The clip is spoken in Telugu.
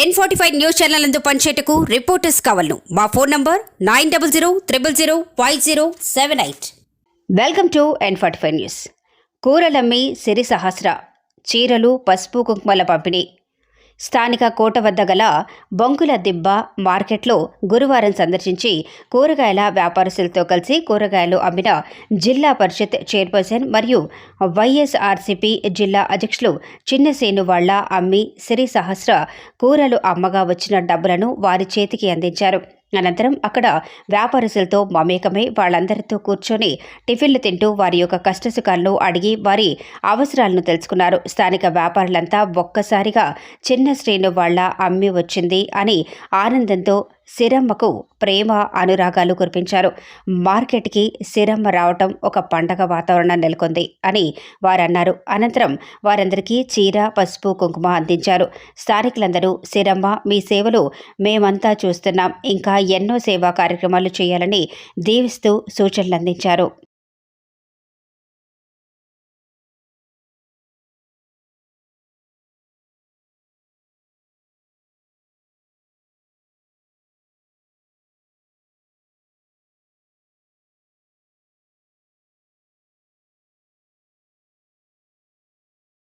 N forty five news channel అందు పనిచేయటకు రిపోర్టర్స్ కావాలను. మా phone number nine double zero triple zero five zero seven eight welcome to N forty five news కూరలమ్మి Siri Sahasra చీరలు పసుపు కుంకుమల పంపిణీ. స్థానిక కోట వద్ద గల బొంకుల దిబ్బ మార్కెట్లో గురువారం సందర్శించి కూరగాయల వ్యాపారస్తులతో కలిసి కూరగాయలు అమ్మిన జిల్లా పరిషత్ చైర్పర్సన్ మరియు వైఎస్ఆర్సీపీ జిల్లా అధ్యక్షులు చిన్నసేను వాళ్ళ అమ్మి సిరి సహస్ర కూరలు అమ్మగా వచ్చిన డబ్బులను వారి చేతికి అందించారు. అనంతరం అక్కడ వ్యాపారస్తులతో మమేకమై వాళ్ళందరితో కూర్చొని టిఫిన్లు తింటూ వారి యొక్క కష్టసుఖాలను అడిగి వారి అవసరాలను తెలుసుకున్నారు. స్థానిక వ్యాపారులంతా ఒక్కసారిగా చిన్న శ్రేణు వాళ్ళ అమ్మి వచ్చింది అని ఆనందంతో సిరమ్మకు ప్రేమ అనురాగాలు కురిపించారు. మార్కెట్కి సిరమ్మ రావటం ఒక పండగ వాతావరణం నెలకొంది అని వారన్నారు. అనంతరం వారందరికీ చీర పసుపు కుంకుమ అందించారు. స్థానికులందరూ సిరమ్మ మీ సేవలు మేమంతా చూస్తున్నాం. ఇంకా ఎన్నో సేవా కార్యక్రమాలు చేయాలని దీవిస్తూ సూచనలు అందించారు